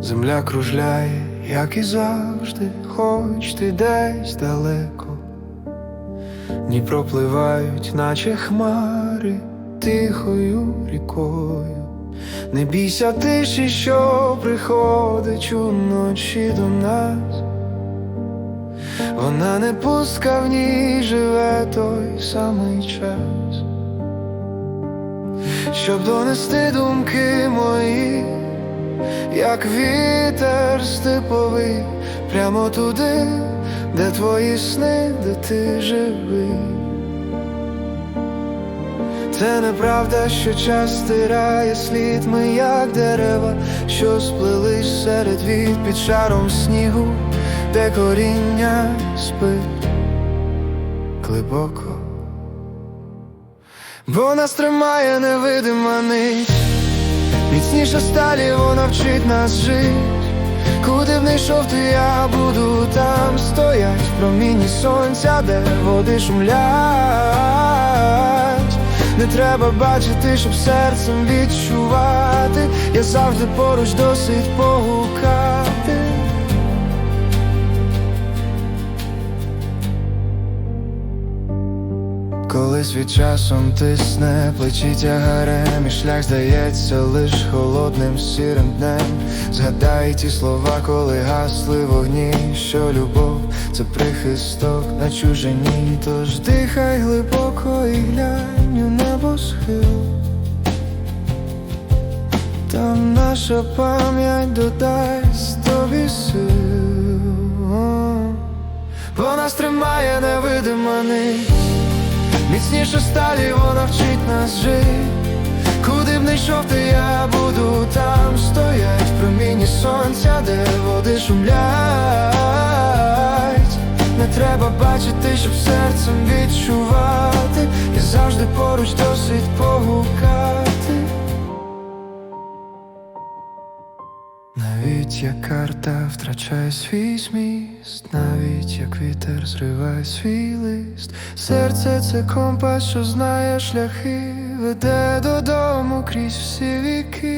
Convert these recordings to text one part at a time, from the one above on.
Земля кружляє, як і завжди, хоч ти десь далеко, ні пропливають, наче хмари тихою рікою, не бійся тиші, що приходить уночі до нас. Вона не пустка в ній живе той самий час, щоб донести думки мої, як вітер степовий, прямо туди, де твої сни, де ти живий. Це неправда, що час стирає слід. Ми, як дерева, що сплелись серед віт під шаром снігу, де коріння спить глибоко. Бо нас тримає невидима нить, міцніше сталі вона вчить нас жить. Куди б не йшов, то я буду там стоять в промінні сонця, де води шумлять. Не треба бачити, щоб серцем відчувати. Я завжди поруч досить погукати. Коли світ часом тисне, плечі тягарем І шлях здається лиш холодним сірим днем. Згадай ті слова, коли гасли вогні, що любов це прихисток на чужині, тож дихай глибоко і глянь у небосхил Там наша пам'ять додасть тобі сил. Бо нас тримає невидима нить Міцніше сталі вона вчить нас жити. Куди б не йшов, ти я буду там стоять. В промінні сонця, де води шумлять. Не треба бачити, щоб серцем відчувати. І завжди поруч досить погукати Навіть як карта втрачає свій зміст, навіть як вітер зриває свій лист, серце це компас, що знає шляхи, веде додому крізь всі віки.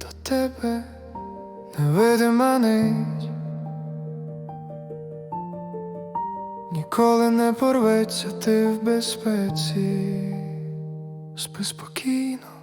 До тебе невидима нить, ніколи не порветься, ти в безпеці, спи спокійно.